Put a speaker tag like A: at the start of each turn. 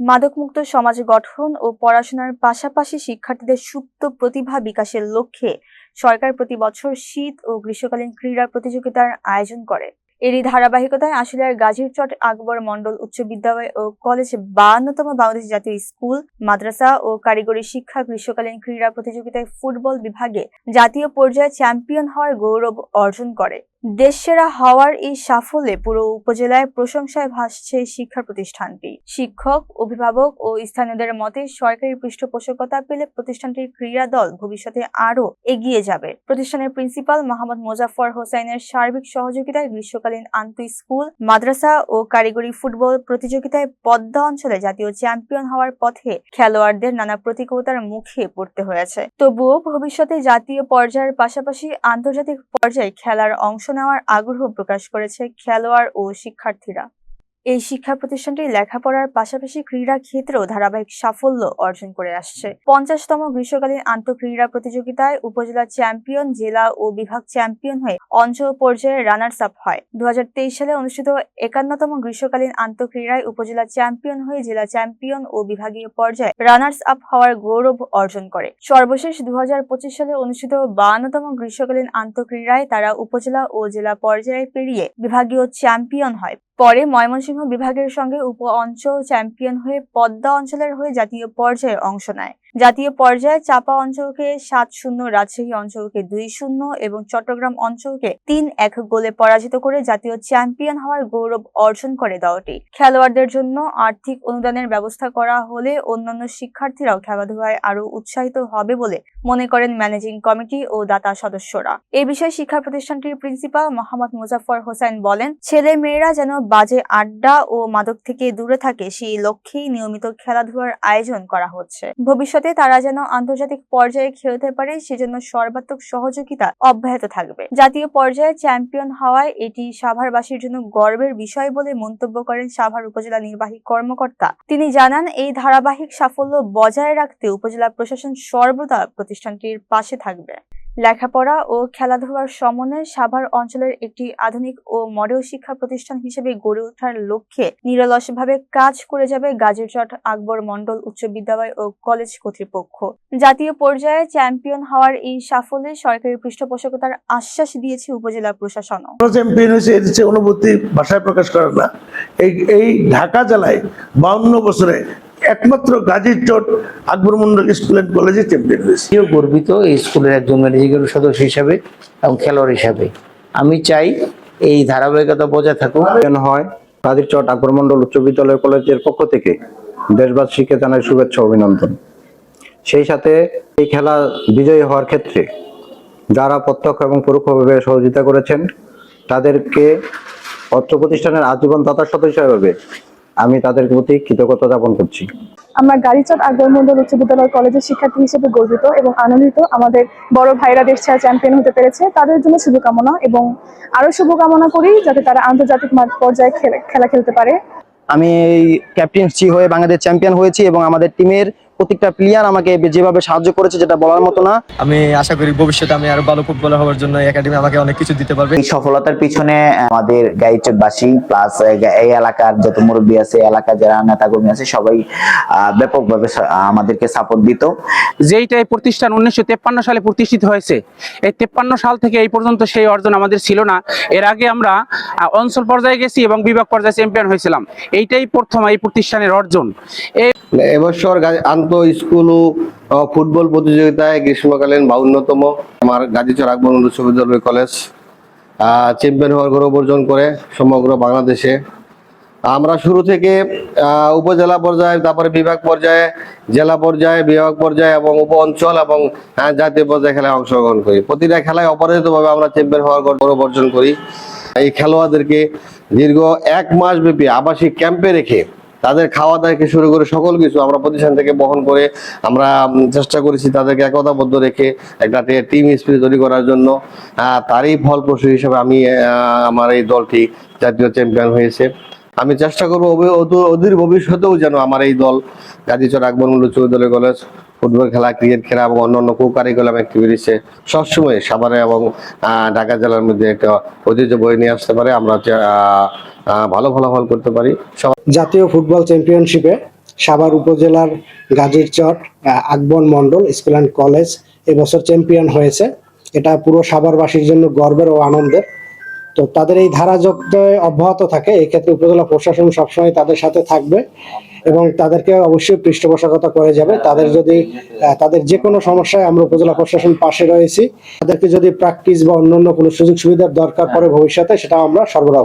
A: মাদকমুক্ত সমাজ গঠন ও পড়াশোনার পাশাপাশি শিক্ষার্থীদের সুপ্ত প্রতিভা বিকাশের লক্ষ্যে সরকার প্রতি বছর শীত ও গ্রীষ্মকালীন ক্রীড়া প্রতিযোগিতার আয়োজন করে। এরই ধারাবাহিকতায় আশুলিয়ার গাজীরচট আকবর মন্ডল উচ্চ বিদ্যালয় ও কলেজ বায়ান্নতম বাংলাদেশ জাতীয় স্কুল, মাদ্রাসা ও কারিগরি শিক্ষা গ্রীষ্মকালীন ক্রীড়া প্রতিযোগিতায় ফুটবল বিভাগে জাতীয় পর্যায়ে চ্যাম্পিয়ন হওয়ার গৌরব অর্জন করে। দেশসেরা হওয়ার এই সাফল্যে পুরো উপজেলায় প্রশংসায় ভাসছে শিক্ষা প্রতিষ্ঠানটি। শিক্ষক, অভিভাবক ও স্থানীয়দের মতে সরকারি পৃষ্ঠপোষকতা পেলে প্রতিষ্ঠানটির ক্রীড়া দল ভবিষ্যতে আরও এগিয়ে যাবে। প্রতিষ্ঠানের প্রিন্সিপাল মোহাম্মদ মোজাফফর হোসাইনের সার্বিক সহযোগিতায় গ্রীষ্মকালীন আন্ত স্কুল, মাদ্রাসা ও কারিগরি ফুটবল প্রতিযোগিতায় পদ্মা অঞ্চলে জাতীয় চ্যাম্পিয়ন হওয়ার পথে খেলোয়াড়দের নানা প্রতিকূলতার মুখে পড়তে হয়েছে। তবুও ভবিষ্যতে জাতীয় পর্যায়ের পাশাপাশি আন্তর্জাতিক পর্যায়ে খেলার অংশ নেওয়ার আগ্রহ প্রকাশ করেছে খেলোয়াড় ও শিক্ষার্থীরা। এই শিক্ষা প্রতিষ্ঠানটি লেখাপড়ার পাশাপাশি ক্রীড়া ক্ষেত্রেও ধারাবাহিক সাফল্য অর্জন করে আসছে। পঞ্চাশতম গ্রীষ্মকালীন আন্তঃক্রীড়া প্রতিযোগিতায় উপজেলা চ্যাম্পিয়ন, জেলা ও বিভাগ চ্যাম্পিয়ন হয়ে অঞ্চল পর্যায়ে রানার্স আপ হয়। দুহাজার তেইশ সালে অনুষ্ঠিত একান্নতম গ্রীষ্মকালীন আন্তঃক্রীড়ায় উপজেলা চ্যাম্পিয়ন হয়ে জেলা চ্যাম্পিয়ন ও বিভাগীয় পর্যায়ে রানার্স আপ হওয়ার গৌরব অর্জন করে। সর্বশেষ দু হাজার পঁচিশ সালে অনুষ্ঠিত বায়ান্নতম গ্রীষ্মকালীন আন্তঃক্রীড়ায় তারা উপজেলা ও জেলা পর্যায়ে পেরিয়ে বিভাগীয় চ্যাম্পিয়ন হয়। পরে ময়মনসিংহ বিভাগের সঙ্গে উপ অঞ্চল চ্যাম্পিয়ন হয়ে পদ্মা অঞ্চলের হয়ে জাতীয় পর্যায়ে অংশ নেয়। জাতীয় পর্যায়ে চাপা অঞ্চলকে সাত শূন্য, রাজশাহী অঞ্চলকে দুই শূন্য এবং চট্টগ্রাম অঞ্চলকে তিন এক গোলে পরাজিত করে জাতীয় চ্যাম্পিয়ন হওয়ার গৌরব অর্জন করে দলটি। খেলোয়াড়দের জন্য আর্থিক অনুদানের ব্যবস্থা করা হলে অন্যান্য শিক্ষার্থীরাও খেলাধুলায় আরও উৎসাহিত হবে বলে মনে করেন ম্যানেজিং কমিটি ও দাতা সদস্যরা। এ বিষয়ে শিক্ষা প্রতিষ্ঠানটির প্রিন্সিপাল মোহাম্মদ মুজাফফর হোসেন বলেন, ছেলে মেয়েরা যেন বাজে আড্ডা ও মাদক থেকে দূরে থাকে, সেই লক্ষ্যেই নিয়মিত খেলাধুলার আয়োজন করা হচ্ছে। ভবিষ্যতে তারা যেন আন্তর্জাতিক পর্যায়ে খেলতে পারে, সেজন্য সর্বাত্মক সহযোগিতা অব্যাহত থাকবে। জাতীয় পর্যায়ে চ্যাম্পিয়ন হওয়ায় এটি সাভারবাসীর জন্য গর্বের বিষয় বলে মন্তব্য করেন সাভার উপজেলা নির্বাহী কর্মকর্তা। তিনি জানান, এই ধারাবাহিক সাফল্য বজায় রাখতে উপজেলা প্রশাসন সর্বদা প্রতিষ্ঠানটির পাশে থাকবে। লেখাপড়া ও খেলাধুলার সমন্বয়ে সাভার অঞ্চলের একটি আধুনিক ও মডেল শিক্ষা প্রতিষ্ঠান হিসেবে গড়ে ওঠার লক্ষ্যে নিরলসভাবে কাজ করে যাবে গাজীরচট আকবর মন্ডল উচ্চ বিদ্যালয় ও কলেজ কর্তৃপক্ষ। জাতীয় পর্যায়ে চ্যাম্পিয়ন হওয়ার এই সাফল্যে সরকারি পৃষ্ঠপোষকতার আশ্বাস দিয়েছে উপজেলা প্রশাসন।
B: চ্যাম্পিয়ন হয়েছে অনুভূতি ভাষায় প্রকাশ করে না। এই এই ঢাকা জেলায় বাউন্ন বছরে একমাত্র Gazirchat Akbar Mondal school and কলেজে চ্যাম্পিয়ন হয়েছে।
C: আমিও গর্বিত এই স্কুলের একজন ম্যানেজিং সদস্য হিসাবে এবং খেলোয়াড় হিসাবে। আমি চাই এই ধারাবাহিকতা বজায় থাকুক।
D: আয়োজন হয় কাদিরচট আকবর মন্ডল উচ্চ বিদ্যালয় কলেজের পক্ষ থেকে দেশবাসীকে জানাই শুভেচ্ছা অভিনন্দন। সেই সাথে এই খেলা বিজয়ী হওয়ার ক্ষেত্রে যারা প্রত্যক্ষ এবং পরোক্ষভাবে সহযোগিতা করেছেন তাদেরকে অর্থ প্রতিষ্ঠানের আজীবন দাতা সদস্য হিসাবে আমি তাদের প্রতি কৃতজ্ঞতা জ্ঞাপন করছি।
E: আমরা গাড়িচট আকবর মন্ডল উচ্চ বিদ্যালয় কলেজের শিক্ষার্থী হিসেবে গর্বিত এবং আনন্দিত আমাদের বড় ভাইরা দেশ ছাড়া চ্যাম্পিয়ন হতে পেরেছে। তাদের জন্য শুভকামনা এবং আরও শুভকামনা করি যাতে তারা আন্তর্জাতিক পর্যায়ে খেলা খেলতে পারে।
F: আমি এই ক্যাপ্টেন্সি হয়ে বাংলাদেশ চ্যাম্পিয়ন হয়েছি এবং আমাদের টিমের প্রত্যেকটা প্লেয়ার আমাকে যেভাবে সাহায্য করেছে যেটা বলার মতো না।
G: আমি আশা করি ভবিষ্যতে আমি আরও ভালো ফুটবলার হওয়ার জন্য একাডেমি আমাকে অনেক কিছু দিতে পারবে।
H: এই সফলতার পিছনে আমাদের গাইচবাসী প্লাস এই এলাকার যত মুরব্বী আছে এলাকার যারা নেতাকর্মী আছে সবাই ব্যাপকভাবে আমাদেরকে সাপোর্ট দিত।
I: যেইটা এই প্রতিষ্ঠান উনিশশো তেপ্পান্ন সালে প্রতিষ্ঠিত হয়েছে এই তেপ্পান্ন সাল থেকে এই পর্যন্ত সেই অর্জন আমাদের ছিল না। এর আগে আমরা অঞ্চল পর্যায়ে গেছি এবং বিভাগ পর্যায়ে চ্যাম্পিয়ন হয়েছিলাম। এইটাই প্রথম এই প্রতিষ্ঠানের অর্জন। এই
J: এবছর গা- আন্ত স্কুল ও ফুটবল প্রতিযোগিতায় গ্রীষ্মকালীন বাউন্নতম। আমার গাজীচর আকবর উচ্চ বিদ্যালয় কলেজ চ্যাম্পিয়ন হওয়ার গৌরব অর্জন করে সমগ্র বাংলাদেশে। আমরা শুরু থেকে উপজেলা পর্যায়ে, তারপরে বিভাগ পর্যায়ে, জেলা পর্যায়ে, বিভাগ পর্যায়ে এবং উপ অঞ্চল এবং জাতীয় পর্যায়ে খেলায় অংশগ্রহণ করি। প্রতিটা খেলায় অপরাজিতভাবে আমরা চ্যাম্পিয়ন হওয়ার গৌরব অর্জন করি। এই খেলোয়াড়দেরকে দীর্ঘ এক মাস ব্যাপী আবাসিক ক্যাম্পে রেখে তাদের খাওয়া দাওয়া শুরু করে সকল কিছু আমরা প্রতিষ্ঠান থেকে বহন করে আমরা চেষ্টা করেছি তাদেরকে একতাবদ্ধ রেখে একটা টিম স্পিরিট তৈরি করার জন্য। তারই ফলপ্রসূ হিসেবে আমি আমার এই দলটি জাতীয় চ্যাম্পিয়ন হয়েছে। আমি চেষ্টা করব অদূর ভবিষ্যতেও যেন আমার এই দল গাজীচর আকবর মূল্য চৌধুরী কলেজ, ফুটবল খেলা, ক্রিকেট খেলা এবং অন্যান্য কো কারিকুলাম অ্যাক্টিভিটিসে সবসময় সাভারে এবং ঢাকা জেলার মধ্যে একটা ঐতিহ্য বয়ে নিয়ে আসতে পারে। আমরা ভালো ফলাফল করতে পারি।
K: জাতীয় ফুটবল চ্যাম্পিয়নশিপে সাভার উপজেলার Gazirchat ah, Akbar Mondal school and college এবছর চ্যাম্পিয়ন হয়েছে। এটা পুরো সাভারবাসীর জন্য গর্বের ও আনন্দের। তো তাদের এই ধারা যাতে অব্যাহত থাকে এই ক্ষেত্রে উপজেলা প্রশাসন সবসময় তাদের সাথে থাকবে এবং তাদেরকে অবশ্যই পৃষ্ঠপোষকতা করে যাবে। তাদের যদি তাদের যে কোনো সমস্যায় আমরা উপজেলা প্রশাসন পাশে রয়েছি তাদেরকে যদি প্র্যাকটিস বা অন্যান্য কোনো সুযোগ সুবিধার দরকার পড়ে ভবিষ্যতে সেটা আমরা সরবরাহ